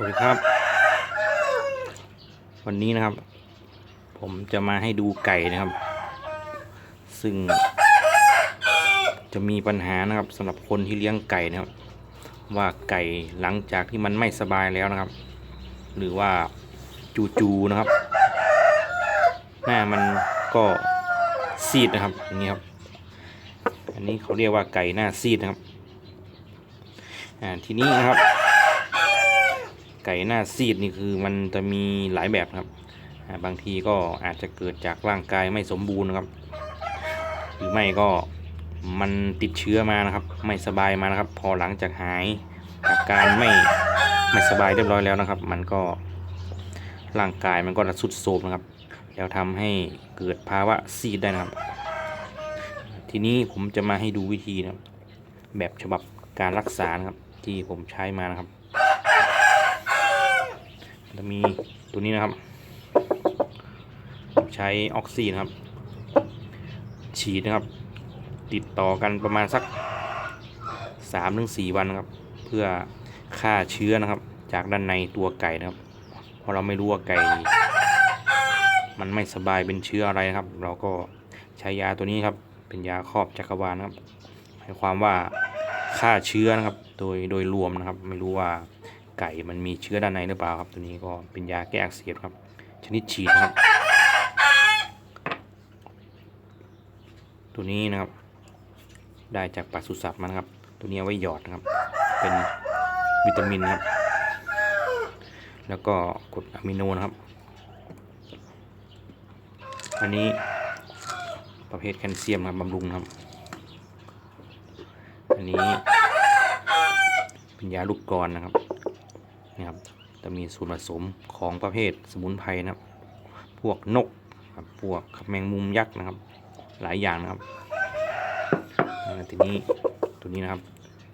วัสดีครับ วันนี้นะครับ ผมจะมาให้ดูไก่นะครับ ซึ่ง จะมีปัญหานะครับสำหรับคนที่เลี้ยงไก่นะครับ ว่าไก่หลังจากที่มันไม่สบายแล้วนะครับ หรือว่าจูๆนะครับ หน้ามันก็ซีดนะครับอย่างนี้ครับ อันนี้เขาเรียกว่าไก่หน้าซีดนะครับอ่าทีนี้นะครับ ไก่หน้าซีดนี่คือมันจะมีหลายแบบครับ บางทีก็อาจจะเกิดจากร่างกายไม่สมบูรณ์นะครับ หรือไม่ก็มันติดเชื้อมานะครับ ไม่สบายมานะครับ พอหลังจากหายอาการไม่ไม่สบายเรียบร้อยแล้วนะครับ มันก็ร่างกายมันก็จะสุดโทรมนะครับ แล้วทำให้เกิดภาวะซีดได้นะครับ ทีนี้ผมจะมาให้ดูวิธีนะครับ แบบฉบับการรักษานะครับ ที่ผมใช้มานะครับ จะมีตัวนี้นะครับ ใช้ออกซินะครับ ฉีดนะครับ ติดต่อกันประมาณสัก3าถึงสวันนะครับ เพื่อฆ่าเชื้อนะครับ จากด้านในตัวไก่นะครับ เพราะเราไม่รู้ว่าไก่ มันไม่สบายเป็นเชื้ออะไรนะครับ เราก็ใช้ยาตัวนี้ครับ เป็นยาครอบจักรวาลนะครับหมายความว่าฆ่าเชื้อนะครับ โดยโดยรวมนะครับ ไม่รู้ว่า ไก่มันมีเชื้อด้านในหรือเปล่าครับ ตัวนี้ก็เป็นยาแก้อักเสบครับ ชนิดฉีดนะครับ ตัวนี้นะครับ ได้จากปศุสัตว์มานะครับ ตัวนี้เอาไว้หยอดนะครับ เป็นวิตามินครับ แล้วก็กรดอะมิโนนะครับ อันนี้ประเภทแคลเซียมครับบำรุงครับ อันนี้เป็นยาลูกกรอนนะครับ นี่ครับจะมีส่วนผสมของประเภทสมุนไพรนะครับ พวกนกครับพวกแมงมุมยักษ์นะครับ หลายอย่างนะครับทีนี้ตัวนี้นะครับ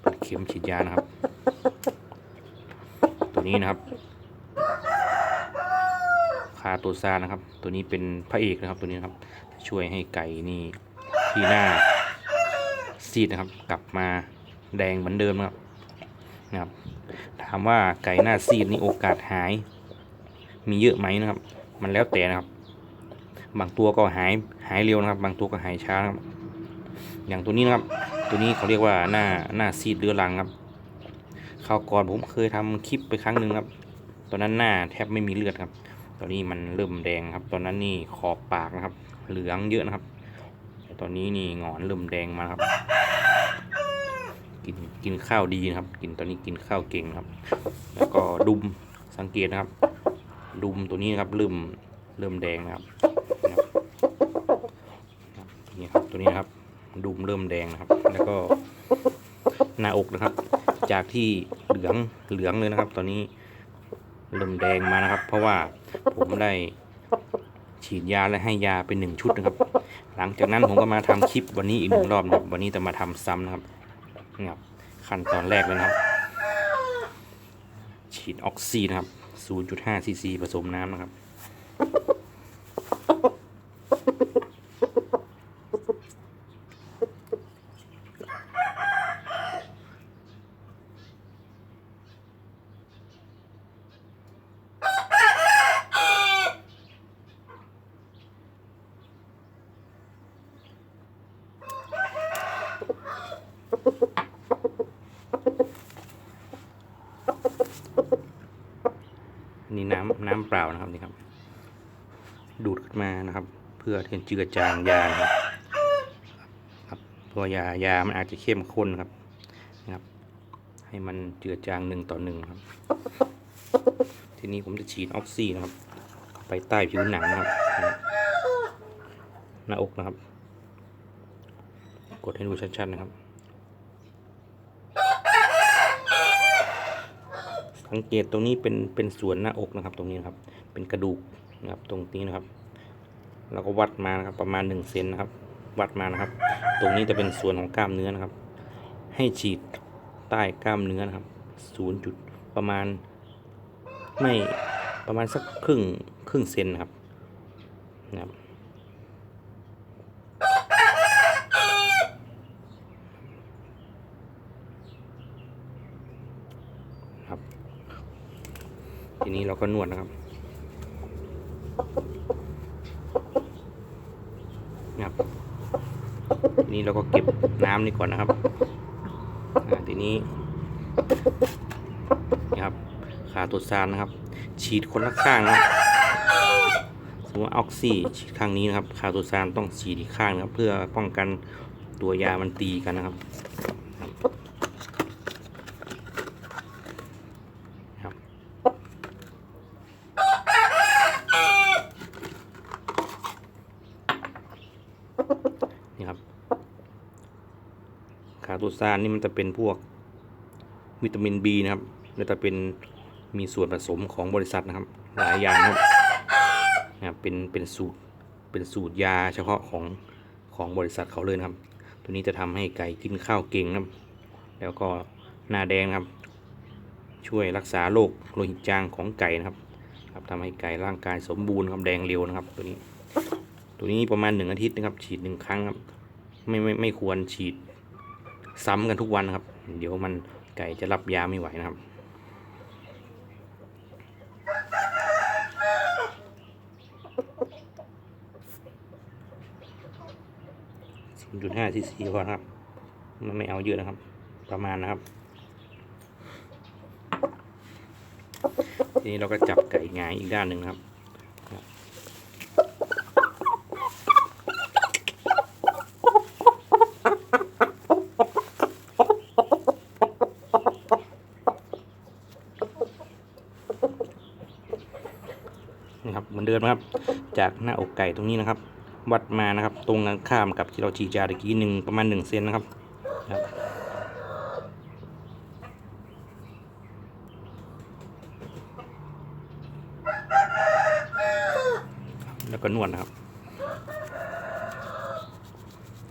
เป็นเข็มฉีดยานะครับ ตัวนี้นะครับคาตัวซานะครับ ตัวนี้เป็นพระเอกนะครับตัวนี้นะครับ ช่วยให้ไก่นี่ที่หน้าซีดนะครับ กลับมาแดงเหมือนเดิมนะครับนะครับ ถามว่าไก่หน้าซีดนี่โอกาสหาย มีเยอะไหมนะครับ มันแล้วแต่นะครับ บางตัวก็หายหายเร็วนะครับ บางตัวก็หายช้านะครับ อย่างตัวนี้นะครับ ตัวนี้เขาเรียกว่าหน้าหน้าซีดเรื้อรังครับคราวก่อนผมเคยทำคลิปไปครั้งหนึ่งครับ ตอนนั้นหน้าแทบไม่มีเลือดครับ ตอนนี้มันเริ่มแดงครับ ตอนนั้นนี่ขอบปากนะครับ เหลืองเยอะนะครับแต่ตอนนี้นี่หงอนเริ่มแดงมาครับ กินข้าวดีนะครับ กินตอนนี้กินข้าวเก่งครับ แล้วก็ดุมสังเกตนะครับ ดุมตัวนี้นะครับเริ่มเริ่มแดงนะครับนี่ครับตัวนี้นะครับดุมเริ่มแดงนะครับ แล้วก็หน้าอกนะครับ จากที่เหลืองเหลืองเลยนะครับ ตอนนี้เริ่มแดงมานะครับ เพราะว่าผมได้ฉีดยาและให้ยาเป็นหนึ่งชุดนะครับ หลังจากนั้นผมก็มาทำคลิปวันนี้อีกหนึ่งรอบนะครับ วันนี้จะมาทำซ้ำนะครับนี่ครับ ขั้นตอนแรกเลยนะครับ ฉีดออกซินะครับ 0.5ซีซีผสมน้ำนะครับ นี่น้ำน้ำ เปล่านะครับนี่ครับ ดูดขึ้นมานะครับ เพื่อที่จะเจือจางยาครับครับเพราะว่ายายามันอาจจะเข้มข้นครับนะครับ ให้มันเจือจางหนึ่งต่อหนึ่งครับ ทีนี้ผมจะฉีดออกซินะครับ ไปใต้ผิวหนังนะครับ หน้าอกนะครับ กดให้ดูชัดๆนะครับ สังเกตตรงนี้เป็นเป็นส่วนหน้าอกนะครับ ตรงนี้นครับ เป็นกระดูกนะครับ ตรงนี้นะครับเราก็วัดมานะครับ ประมาณหนึ่งเซนนะครับ วัดมานะครับ ตรงนี้จะเป็นส่วนของกล้ามเนื้อนะครับ ให้ฉีดใต้กล้ามเนื้อนะครับศูนย์จุดประมาณ ไม่ประมาณสักครึ่งครึ่งเซนนะครับนะครับ ที นี้เราก็นวดนะครับนะครับทีนี้เราก็เก็บน้ำนี่ก่อนนะครับทีนี้นี่ครับขาตัวซานนะครับ ฉีดคนละข้างนะครับสมมติว่าออกซิฉีดข้างนี้นะครับ ขาตัวซานต้องฉีดอีกข้างนะครับ เพื่อป้องกันตัวยามันตีกันนะครับ นี่ครับ ขาตูซานนี่มันจะเป็นพวกวิตามิน B นะครับแล้วจะเป็นมีส่วนผสมของบริษัทนะครับ หลายอย่างนะครับนะเป็นเป็นสูตรเป็นสูตรยาเฉพาะของของบริษัทเขาเลยนะครับ ตัวนี้จะทำให้ไก่กินข้าวเก่งนะครับ แล้วก็หน้าแดงครับ ช่วยรักษาโรคโลหิตจางของไก่นะครับครับทำให้ไก่ร่างกายสมบูรณ์ครับแดงเร็วนะครับ ตัวนี้ ตัวนี้ประมาณหนึ่งอาทิตย์นะครับ ฉีดหนึ่งครั้งครับ ไม่ไม่ไม่ควรฉีด ซ้ำกันทุกวันนะครับ เดี๋ยวมันไก่จะรับยาไม่ไหวนะครับ 0.5ซีซีพอนะครับ มันไม่เอาเยอะนะครับ ประมาณนะครับ ทีนี้เราก็จับไก่งายอีกด้านหนึ่งครับ นะครับเห มือนะครับ จากหน้าอกไก่ตรงนี้นะครับ วัดมานะครับ ตรงกันข้ามกับที่เราฉีดยาตะกี้หนึ่งประมาณหนึ่งเซนนะครับครับแล้วก็นวดนะครับ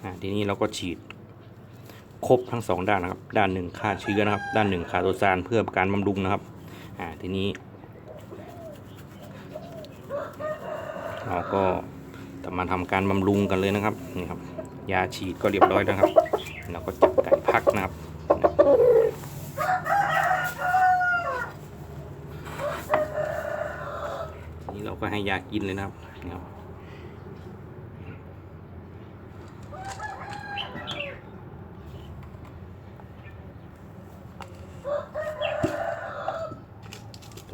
อ่า ทีนี้เราก็ฉีด ครบทั้งสองด้านนะครับ ด้านหนึ่งฆ่าเชื้อนะครับ ด้านหนึ่งฆ่าตัวซานเพื่อการบำรุงนะครับ อ่า ทีนี้ เราก็ต่มาทำการบำรุงกันเลยนะครับนี่ครับ ยาฉีดก็เรียบร้อยแล้วครับ เราก็จับไก่พักนะครับนี่เราก็ให้ยากินเลยนะครับนี่ครับ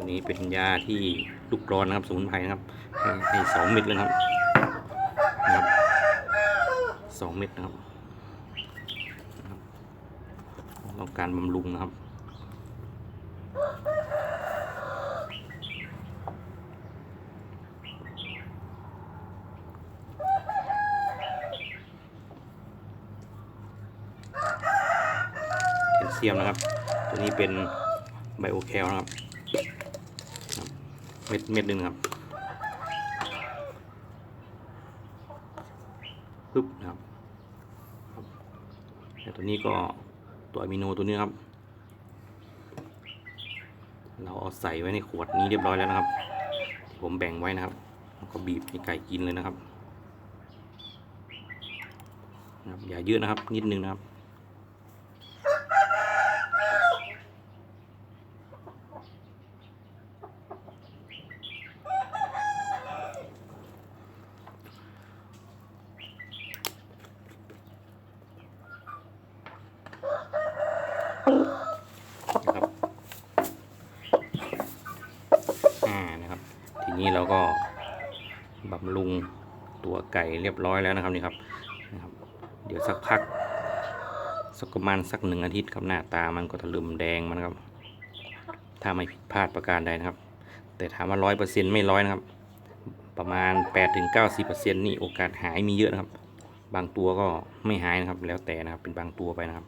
ตัวนี้เป็นยาที่ลูกกรอนนะครับสมุนไพรนะครับให้สองเม็ดเลยครับนะครับสองเม็ดนะครับนะครับต้องการบำรุงนะครับแคลเซียมนะครับ ตัวนี้เป็นไบโอแคลนะครับ เม็ดเม็ดหนึ่งครับปึ๊บนะครับแล้วตัวนี้ก็ตัวอะมิโนตัวนี้ครับ เราเอาใส่ไว้ในขวดนี้เรียบร้อยแล้วนะครับ ที่ผมแบ่งไว้นะครับก็บีบให้ไก่กินเลยนะครับนะครับ อย่าเยอะนะครับ นิดนึงนะครับอ่านะครับ ที นี้เราก็บำรุงตัวไก่เรียบร้อยแล้วนะครับนี่ครับนะครับ เดี๋ยวสักพักสักประมาณสักหนึ่งอาทิตย์ครับหน้าตามันก็จะเริ่มแดงมันครับ ถ้าไม่ผิดพลาดประการใดนะครับ แต่ถามว่าร้อยเปอร์เซ็นต์ไม่ร้อยนะครับ ประมาณแปดถึงเก้าสิบเปอร์เซ็นต์นี่โอกาสหายมีเยอะนะครับ บางตัวก็ไม่หายนะครับ แล้วแต่นะครับเป็นบางตัวไปนะครับ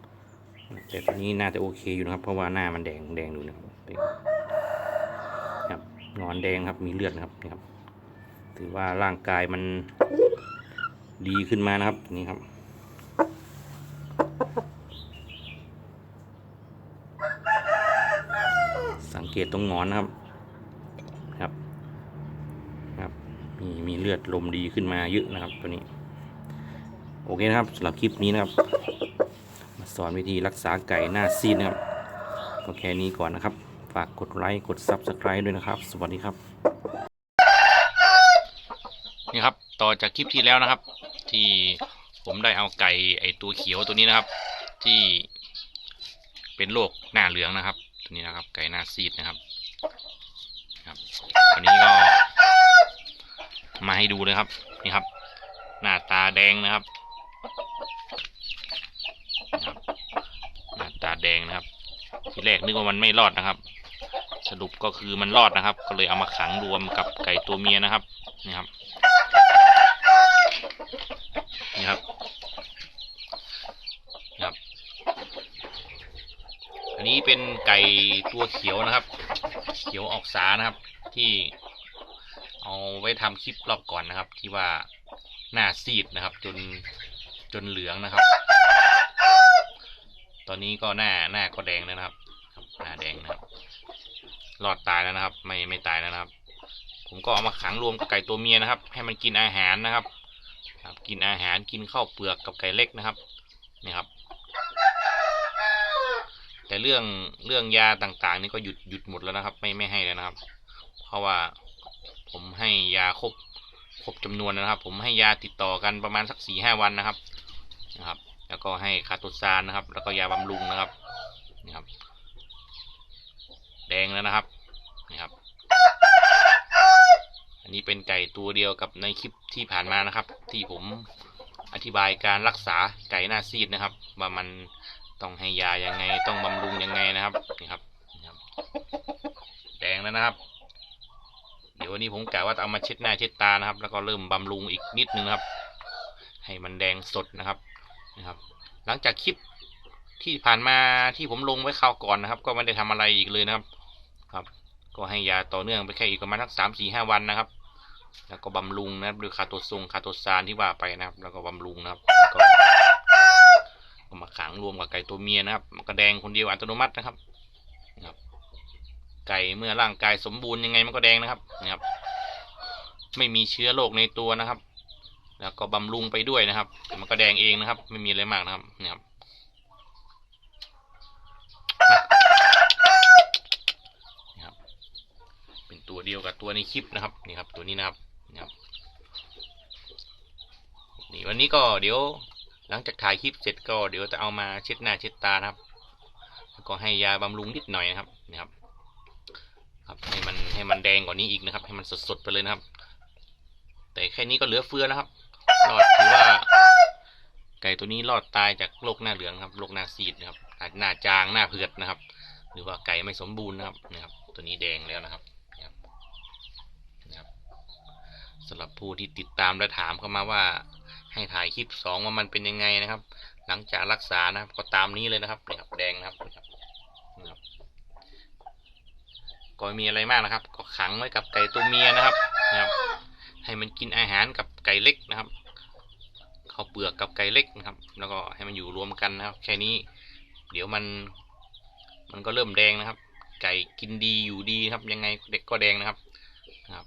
แต่ตัวนี้น่าจะโอเคอยู่นะครับ เพราะว่าหน้ามันแดงแดงดูนะครับ ครับงอนแดงครับมีเลือดนะครับนี่ครับ ถือว่าร่างกายมันดีขึ้นมานะครับนี่ครับสังเกตตรงงอนนะครับครับครับมีมีเลือดลมดีขึ้นมาเยอะนะครับตัวนี้ โอเคนะครับสำหรับคลิปนี้นะครับ มาสอนวิธีรักษาไก่หน้าซีดนะครับก็แค่นี้ก่อนนะครับ ฝากกดไลค์กด Subscribe ด้วยนะครับ สวัสดีครับ นี่ครับ ต่อจากคลิปที่แล้วนะครับ ที่ผมได้เอาไก่ไอตัวเขียวตัวนี้นะครับ ที่เป็นโรคหน้าเหลืองนะครับ ตัวนี้นะครับ ไก่หน้าซีดนะครับครับวันนี้ก็ มาให้ดูเลยครับ นี่ครับ หน้าตาแดงนะครับหน้าตาแดงนะครับ ทีแรกนึกว่ามันไม่รอดนะครับ สรุปก็คือมันรอดนะครับ ก็เลยเอามาขังรวมกับไก่ตัวเมียนะครับนี่ครับนี่ครับนี่ครับ อันนี้เป็นไก่ตัวเขียวนะครับ เขียวออกสานะครับที่เอาไว้ทำคลิปรอบก่อนนะครับ ที่ว่าหน้าซีดนะครับ จนจนเหลืองนะครับ ตอนนี้ก็หน้าหน้าก็แดงแล้วนะครับครับหน้าแดงนะครับ รอดตายแล้วนะครับ ไม่ไม่ตายแล้วนะครับ ผมก็เอามาขังรวมกับไก่ตัวเมียนะครับ ให้มันกินอาหารนะครับ ครับ กินอาหารกินข้าวเปลือกกับไก่เล็กนะครับนี่ครับ แต่เรื่องเรื่องยาต่างๆ นี่ก็หยุดหยุดหมดแล้วนะครับ ไม่ไม่ให้แล้วนะครับ เพราะว่าผมให้ยาครบครบจำนวนนะครับ ผมให้ยาติดต่อกันประมาณสักสี่ห้าวันนะครับนะครับ แล้วก็ให้คาโตซานนะครับ แล้วก็ยาบำรุงนะครับนี่ครับ แดงแล้วนะครับนี่ครับ อันนี้เป็นไก่ตัวเดียวกับในคลิปที่ผ่านมานะครับ ที่ผมอธิบายการรักษาไก่หน้าซีดนะครับ ว่ามันต้องให้ยายังไงต้องบำรุงยังไงนะครับนี่ครับแดงแล้วนะครับ เดี๋ยววันนี้ผมกะว่าจะเอามาเช็ดหน้าเช็ดตานะครับ แล้วก็เริ่มบำรุงอีกนิดนึงนครับ ให้มันแดงสดนะครับนะครับ หลังจากคลิป ที่ผ่านมาที่ผมลงไว้คราวก่อนนะครับ ก็ไม่ได้ทำอะไรอีกเลยนะครับ ครับ ก็ให้ยาต่อเนื่องไปแค่อีกประมาณสักสามสี่ห้าวันนะครับ แล้วก็บำรุงนะครับด้วยคาโตซงคาโตซานที่ว่าไปนะครับ แล้วก็บำรุงนะครับก็มาขังรวมกับไก่ตัวเมียนะครับมันก็แดงคนเดียวอัตโนมัตินะครับนะครับ ไก่เมื่อร่างกายสมบูรณ์ยังไงมันก็แดงนะครับนะครับ ไม่มีเชื้อโรคในตัวนะครับ แล้วก็บำรุงไปด้วยนะครับ มันก็แดงเองนะครับ ไม่มีอะไรมากนะครับนะครับ นี่ครับ เดียวกับตัวในคลิปนะครับนี่ครับ ตัวนี้นะครับนี่ครับนี่วันนี้ก็เดี๋ยวหลังจากถ่ายคลิปเสร็จก็เดี๋ยวจะเอามาเช็ดหน้าเช็ดตานะครับแล้วก็ให้ยาบำรุงนิดหน่อยนะครับนี่ครับ ครับให้มันให้มันแดงกว่านี้อีกนะครับ ให้มันสดๆไปเลยนะครับ แต่แค่นี้ก็เหลือเฟือนะครับรอดถือว่า ไก่ตัวนี้รอดตายจากโรคหน้าเหลืองครับโรคหน้าซีดนะครับอาจหน้าจางหน้าเผือดนะครับ หรือว่าไก่ไม่สมบูรณ์นะครับนะครับ ตัวนี้แดงแล้วนะครับ สำหรับผู้ที่ติดตามและถามเข้ามาว่า ให้ถ่ายคลิปสองว่ามันเป็นยังไงนะครับ หลังจากรักษานะครับ ก็ตามนี้เลยนะครับนะครับแดงนะครับนะครับก็ไม่มีอะไรมากนะครับ ก็ขังไว้กับไก่ตัวเมียนะครับนะครับ ให้มันกินอาหารกับไก่เล็กนะครับข้าวเปลือกกับไก่เล็กนะครับ แล้วก็ให้มันอยู่รวมกันนะครับ แค่นี้ เดี๋ยวมัน มันก็เริ่มแดงนะครับ ไก่กินดีอยู่ดีครับ ยังไงเด็กก็แดงนะครับนะครับ